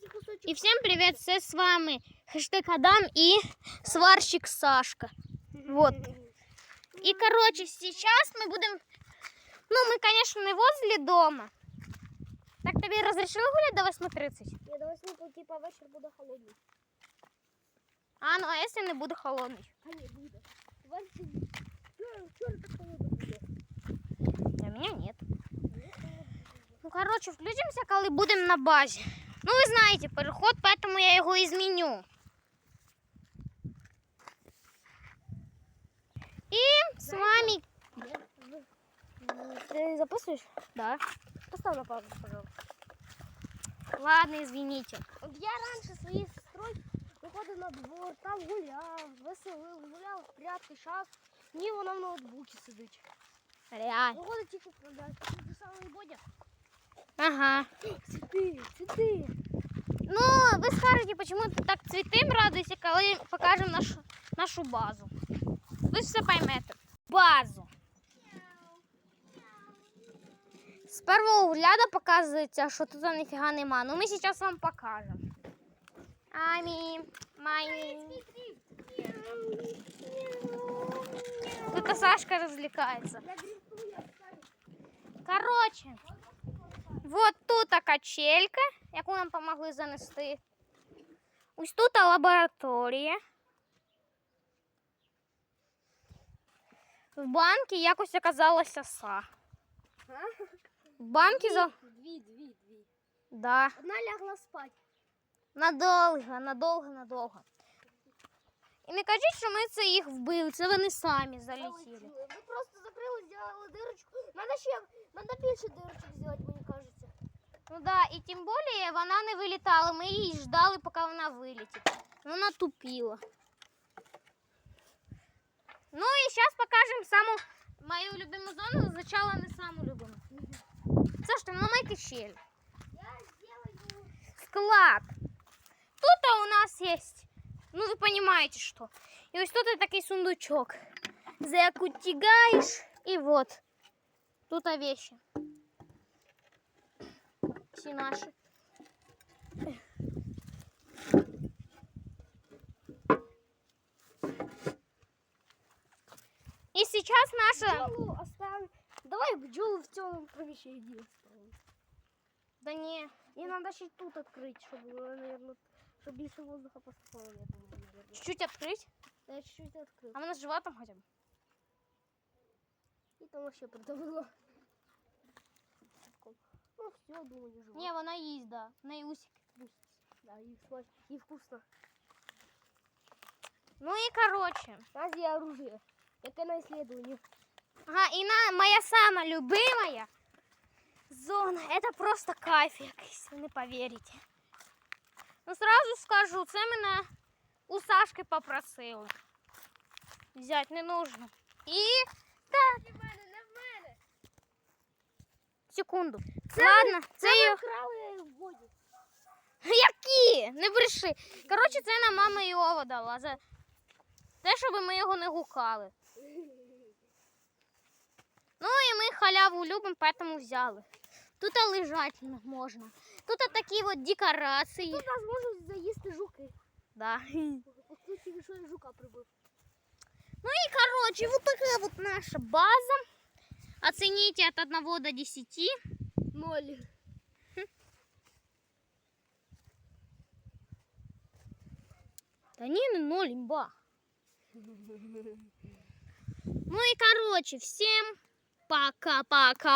оставьте кусочек. И всем привет, все с вами хэштег Адам и сварщик Сашка. Вот. И, короче, сейчас мы будем... Ну, мы, конечно, не возле дома. Так тобі разрешили гулять до 8.30? Я до 8 по типа вечір буде холодний. А, ну, а если не буде холодний? А не буде. Ввечері. Вчора, вчора так холодно буде. Для меня нет. Ну, короче, включимся, коли будем на базе. Ну, вы знаете, переход, поэтому я его изменю. И с вами... Ти записуєш? Да. Постав на паузу, пожалуйста. Ладно, извините. От я раніше своєю сестрою виходив на двор, там гуляв, веселив, гуляв в прятки, шах. Ні, вона в ноутбуці сидить. Реально. Виходить тільки продати. Ти самий Бодя. Ну, Ага. Цвіти, цвіти. Ну, вы скажете, почему ты так цветым радуешься, коли покажем нашу, нашу базу. Ви ж все поймете. Базу. З першого взгляду показується, що тут ніфіга нема. Ну, ми зараз вам покажемо. Амі, мамі. Тут Сашка развлекается. Я дрифтую, оставлю. Короче, вот Тут качелька, яку нам помогли занести. Ось тут лабораторія. В банки якось оказалась оса. В банки за... Дві, дві, дві. Да. Одна лягла спать. Надовго, надовго, надовго. І не кажіть, що ми це їх вбили, це вони самі залетіли. Ми просто закрили, зробили дирочку. Надо ще, надо більше дирочок зробити, мені кажеться. Ну да, і тим більше вона не вилітала. Ми її ждали, поки вона вилетить. Вона тупила. Ну і зараз покажемо саму мою любиму зону, спочатку не саму любиму. Це ж там ламайте щель. Я сделаю... Склад. Тут у нас есть, ну вы понимаете что. И ось тут такой сундучок. За яку тягаешь, и вот. Тут вещи. Все наши. И сейчас наша... Бджолу оставим. Давай бджолу в цьому помещении оставим. Да не, И надо ще тут открыть, чтобы, наверное, чтобы більше воздуха поступало, чуть-чуть открыть. Я чуть-чуть открыл. А вона жива там хотя бы? И там вообще придавило Ну все, думаю, живо. Не, вона їсть, да. В неї усики трусяться. Да, и, смачно, и вкусно. Ну и короче. У нас є оружие. Яке на исследование. Ага, і на моя сама любимая зона. Это просто кайф якийсь, ви не поверите. Ну сразу скажу, це мене у Сашки попросили. Взять не нужно. І Не Секунду. Це Ладно, це Це його. вкрали я в воді. Які? Не бреши. Коротше, це нам мама Йова дала. За те, щоб ми його не гукали. Ну і ми халяву любимо, поэтому взяли. Тут лежать можна. Тут такі от декорації. Тут нас можуть заїсти жуки. Да. Я жука прибив. Ну и короче, вот такая вот наша база. Оцените от 1 до 10. Ноль. Да не, ну ноль, имба. Ну и короче, всем пока-пока.